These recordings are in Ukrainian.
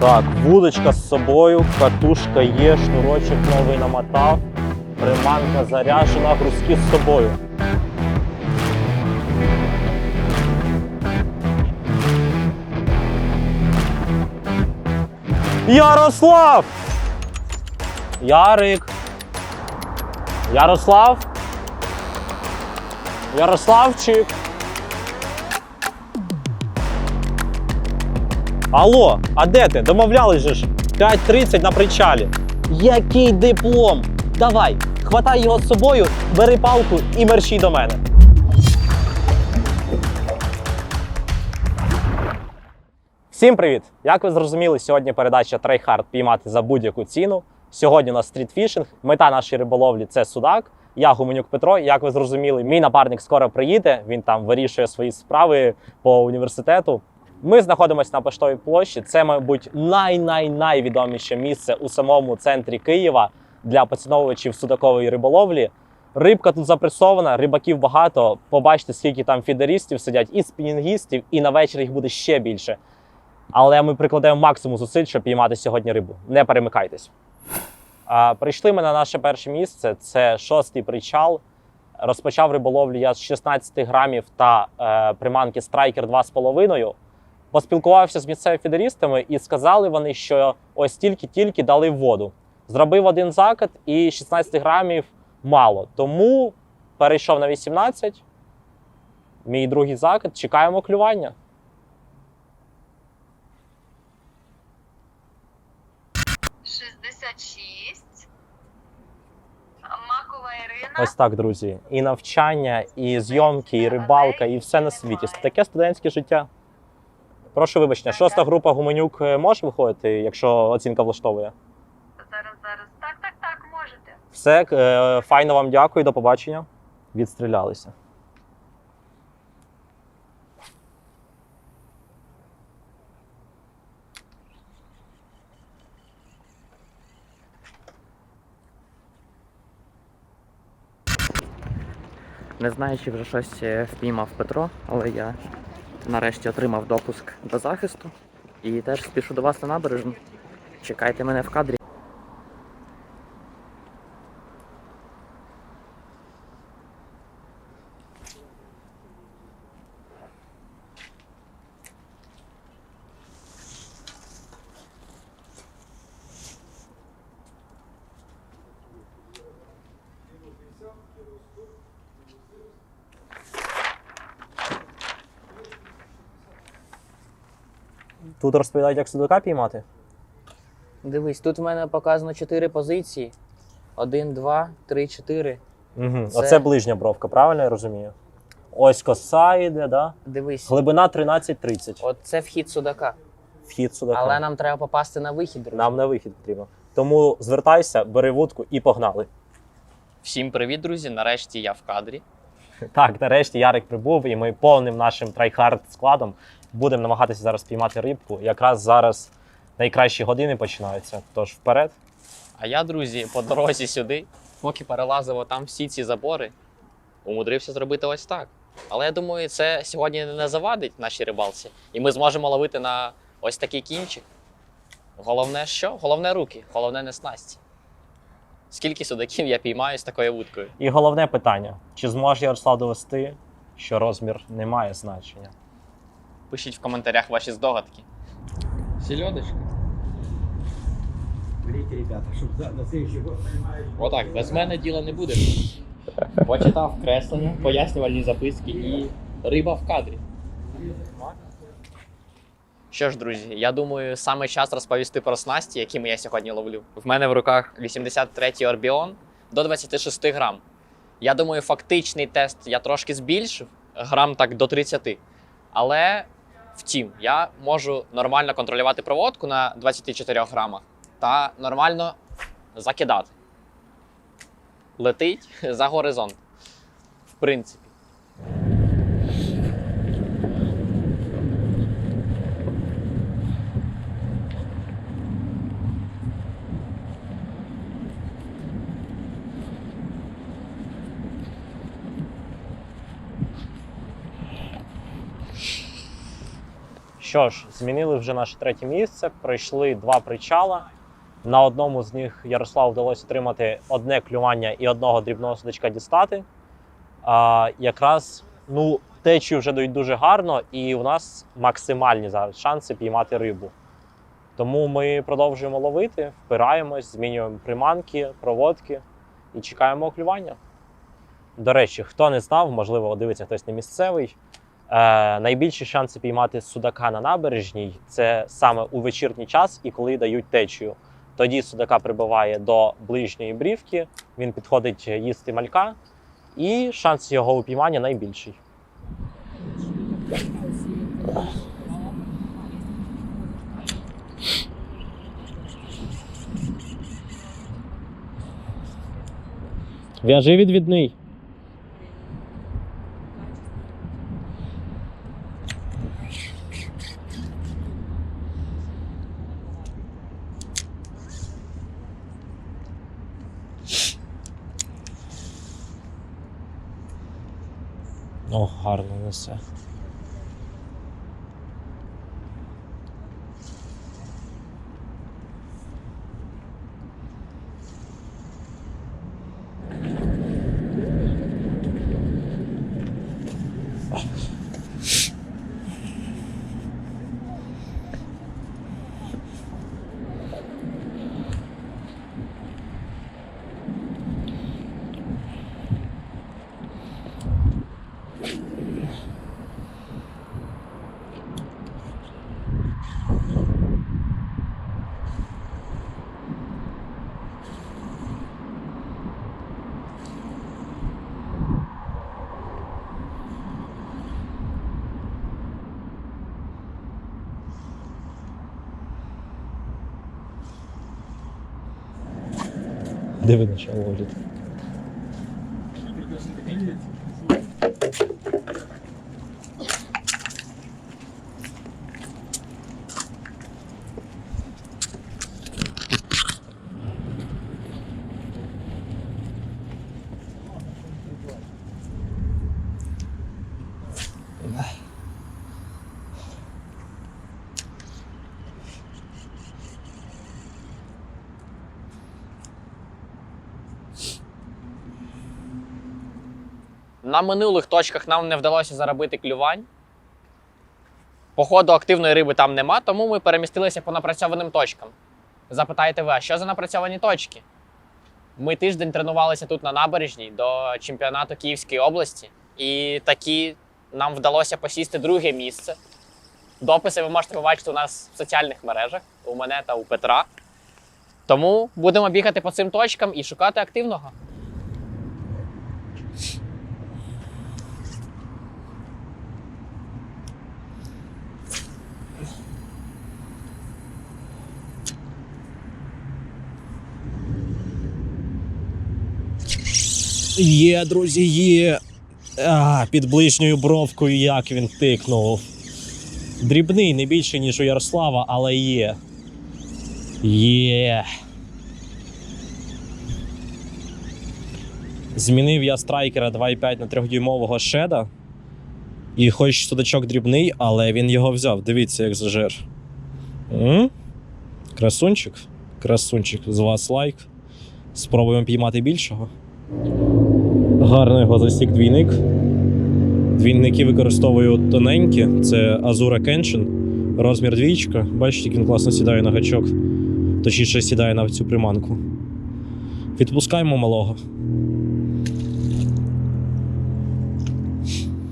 Так, вудочка з собою, катушка є, шнурочок новий намотав, приманка заряджена, грузки з собою. Ярослав! Ярик! Ярослав? Ярославчик! Алло, а де ти? Домовлялись же ж 5.30 на причалі. Який диплом? Давай, хватай його з собою, бери палку і мерщій до мене. Всім привіт! Як ви зрозуміли, сьогодні передача Трейхард піймати за будь-яку ціну. Сьогодні у нас стрітфішинг. Мета нашої риболовлі це судак. Я Гуменюк Петро. Як ви зрозуміли, мій напарник скоро приїде. Він там вирішує свої справи по університету. Ми знаходимося на Поштовій площі. Це, мабуть, най-най-найвідоміше місце у самому центрі Києва для поціновувачів судакової риболовлі. Рибка тут запресована, рибаків багато. Побачите, скільки там фідерістів сидять, і спінінгістів, і на вечір їх буде ще більше. Але ми прикладаємо максимум зусиль, щоб піймати сьогодні рибу. Не перемикайтесь. А, прийшли ми на наше перше місце. Це шостий причал. Розпочав риболовлю я з 16 грамів та е, приманки страйкер 2,5. Поспілкувався з місцевими фідерістами і сказали вони, що ось тільки-тільки дали воду. Зробив один закид і 16 грамів мало. Тому перейшов на 18. Мій другий закид. Чекаємо клювання. Ось так, друзі. І навчання, і зйомки, і рибалка, і все на світі. Таке студентське життя. Прошу вибачення, шоста група Гуменюк е, може виходити, якщо оцінка влаштовує. Зараз, зараз. Так, так, так, можете. Все, е, файно вам дякую, до побачення. Відстрілялися. Не знаю, чи вже щось е, впіймав Петро, але я нарешті отримав допуск до захисту і теж спішу до вас на набережну. Чекайте мене в кадрі. Тут розповідають, як судака піймати. Дивись, тут в мене показано 4 позиції. 1, 2, 3, 4. Угу. Це- Оце ближня бровка, правильно я розумію? Ось коса йде, да? Дивись, Глибина 13-30. от це вхід судака. Вхід судака. Але нам треба попасти на вихід, друзі. Нам на вихід потрібно. Тому звертайся, бери вудку і погнали. Всім привіт, друзі! Нарешті я в кадрі. Так, нарешті Ярик прибув, і ми повним нашим трайхард складом будемо намагатися зараз піймати рибку. Якраз зараз найкращі години починаються. Тож вперед. А я, друзі, по дорозі сюди, поки перелазив там всі ці забори, умудрився зробити ось так. Але я думаю, це сьогодні не завадить нашій рибалці, і ми зможемо ловити на ось такий кінчик. Головне що? Головне руки, головне не снасті. Скільки судаків я піймаю з такою вудкою? І головне питання: чи зможе Ярослав довести, що розмір не має значення? Пишіть в коментарях ваші здогадки. Селедочка. Берите, ребята, чтобы за- на следующий год понимаете. Отак, без мене діла не буде. Почитав креслення, пояснювальні записки і риба в кадрі. Що ж, друзі, я думаю, саме час розповісти про снасті, якими я сьогодні ловлю. В мене в руках 83-й Орбіон до 26 грам. Я думаю, фактичний тест я трошки збільшив, грам так до 30. Але втім, я можу нормально контролювати проводку на 24 грамах та нормально закидати. Летить за горизонт. В принципі. Що ж, змінили вже наше третє місце. Пройшли два причала. На одному з них Ярославу вдалося отримати одне клювання і одного дрібного судачка дістати. А, якраз ну, течії вже дають дуже гарно, і у нас максимальні зараз шанси піймати рибу. Тому ми продовжуємо ловити, впираємось, змінюємо приманки, проводки і чекаємо клювання. До речі, хто не знав, можливо, дивиться хтось не місцевий. Е, найбільші шанси піймати судака на набережній це саме у вечірній час і коли дають течію. Тоді судака прибиває до ближньої брівки, він підходить їсти малька, і шанс його упіймання найбільший. В'яжи відвідний. О, гарно Диви на що На минулих точках нам не вдалося заробити клювань. Походу, активної риби там нема, тому ми перемістилися по напрацьованим точкам. Запитаєте ви, а що за напрацьовані точки? Ми тиждень тренувалися тут на набережній до чемпіонату Київської області, і такі нам вдалося посісти друге місце. Дописи ви можете побачити у нас в соціальних мережах, у мене та у Петра. Тому будемо бігати по цим точкам і шукати активного. Є, друзі, є. А, під ближньою бровкою як він тикнув. Дрібний, не більше, ніж у Ярослава, але є. Є. Змінив я страйкера 2,5 на 3-дюймового шеда. І хоч судачок дрібний, але він його взяв. Дивіться, як зажер. М? Красунчик. Красунчик. З вас лайк. Спробуємо піймати більшого. Гарно його засік двійник. Двійники використовую тоненькі, це Azura Kenshin, розмір двічка. Бачите, як він класно сідає на гачок, точніше сідає на цю приманку. Відпускаємо малого.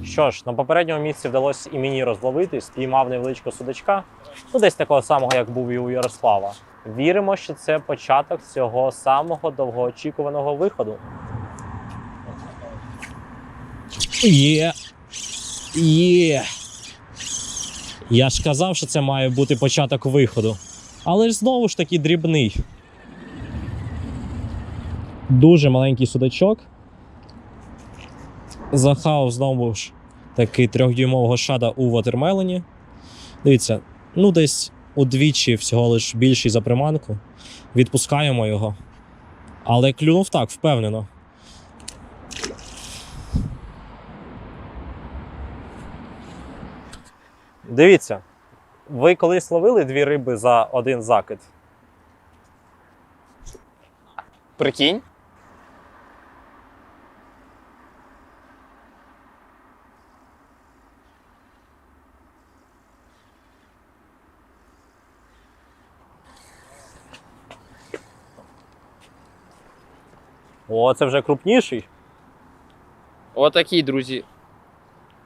Що ж, на попередньому місці вдалося і мені розловити, спіймав невеличкого судачка, ну десь такого самого, як був і у Ярослава. Віримо, що це початок цього самого довгоочікуваного виходу. Є. Є. Я ж казав, що це має бути початок виходу. Але ж знову ж таки дрібний. Дуже маленький судачок. Захав знову ж таки трьохдюймового шада у ватермелені. Дивіться, ну десь удвічі всього лиш більший за приманку. Відпускаємо його. Але клюнув так, впевнено. Дивіться, Ви колись ловили дві риби за один закид? Прикинь. О, це вже крупніший. Отакий, друзі,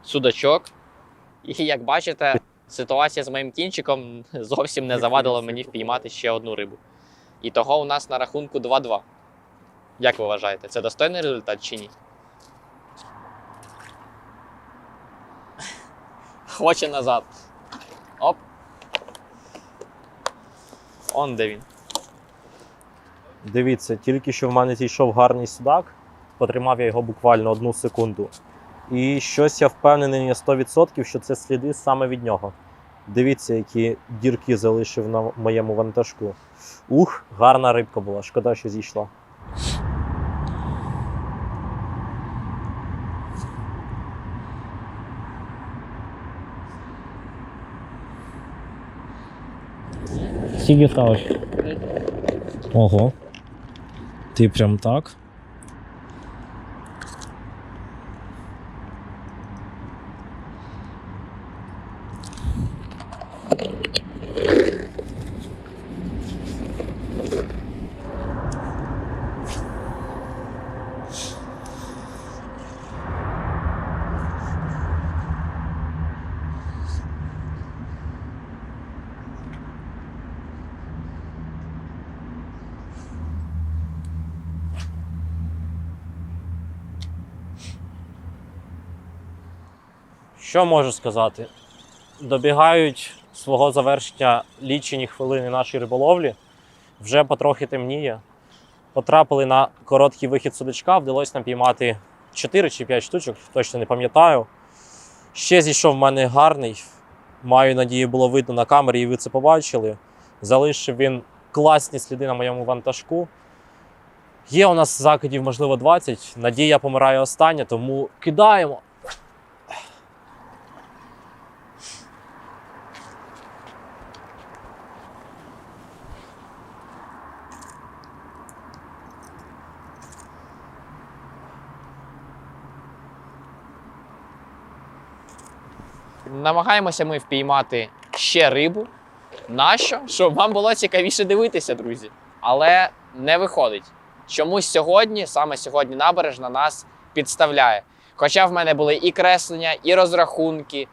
судачок. І як бачите, ситуація з моїм кінчиком зовсім не завадила мені впіймати ще одну рибу. І того у нас на рахунку 2-2. Як ви вважаєте, це достойний результат чи ні? Хоче назад. Оп. Он де він. Дивіться, тільки що в мене зійшов гарний судак. Потримав я його буквально одну секунду. І щось я впевнений на 100%, що це сліди саме від нього. Дивіться, які дірки залишив на моєму вантажку. Ух, гарна рибка була, шкода, що зійшла. Скільки ставиш? Ого. Ти прям так. Що можу сказати? Добігають свого завершення лічені хвилини нашої риболовлі. Вже потрохи темніє. Потрапили на короткий вихід судачка, вдалося нам піймати 4 чи 5 штучок, точно не пам'ятаю. Ще зійшов в мене гарний. Маю надію, було видно на камері, і ви це побачили. Залишив він класні сліди на моєму вантажку. Є у нас закидів, можливо, 20. Надія помирає остання, тому кидаємо. Намагаємося ми впіймати ще рибу. Нащо? Щоб вам було цікавіше дивитися, друзі. Але не виходить. Чомусь сьогодні, саме сьогодні, набережна нас підставляє. Хоча в мене були і креслення, і розрахунки,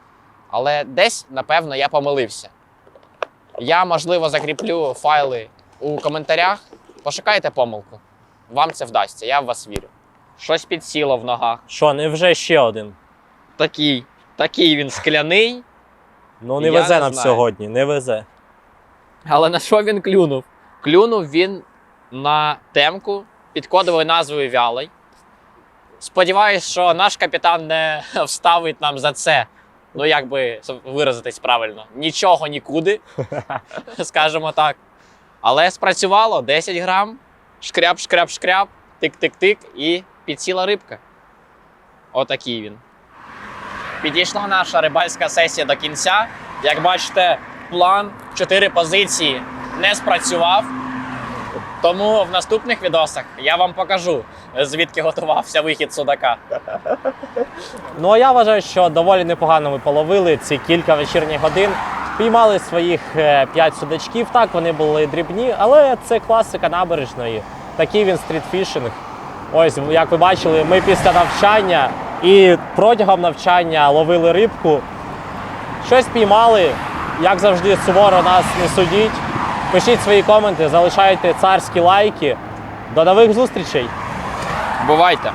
але десь, напевно, я помилився. Я, можливо, закріплю файли у коментарях. Пошукайте помилку. Вам це вдасться, я в вас вірю. Щось підсіло в ногах. Що, не вже ще один? Такий, такий він скляний. Ну, не Я везе не нам знаю. сьогодні, не везе. Але на що він клюнув? Клюнув він на темку під кодовою назвою Вялий. Сподіваюсь, що наш капітан не вставить нам за це. Ну, як би виразитись правильно, нічого нікуди, скажімо так. Але спрацювало 10 грам, шкряп, шкряп, шкряп, тик-тик-тик і підсіла рибка. Отакий він. Підійшла наша рибальська сесія до кінця. Як бачите, план, чотири позиції не спрацював. Тому в наступних відосах я вам покажу, звідки готувався вихід судака. Ну а я вважаю, що доволі непогано ми половили ці кілька вечірніх годин. Піймали своїх 5 судачків. Так, вони були дрібні, але це класика набережної. Такий він стрітфішинг. Ось, як ви бачили, ми після навчання і протягом навчання ловили рибку. Щось піймали. Як завжди, суворо нас не судіть. Пишіть свої коменти, залишайте царські лайки. До нових зустрічей! Бувайте!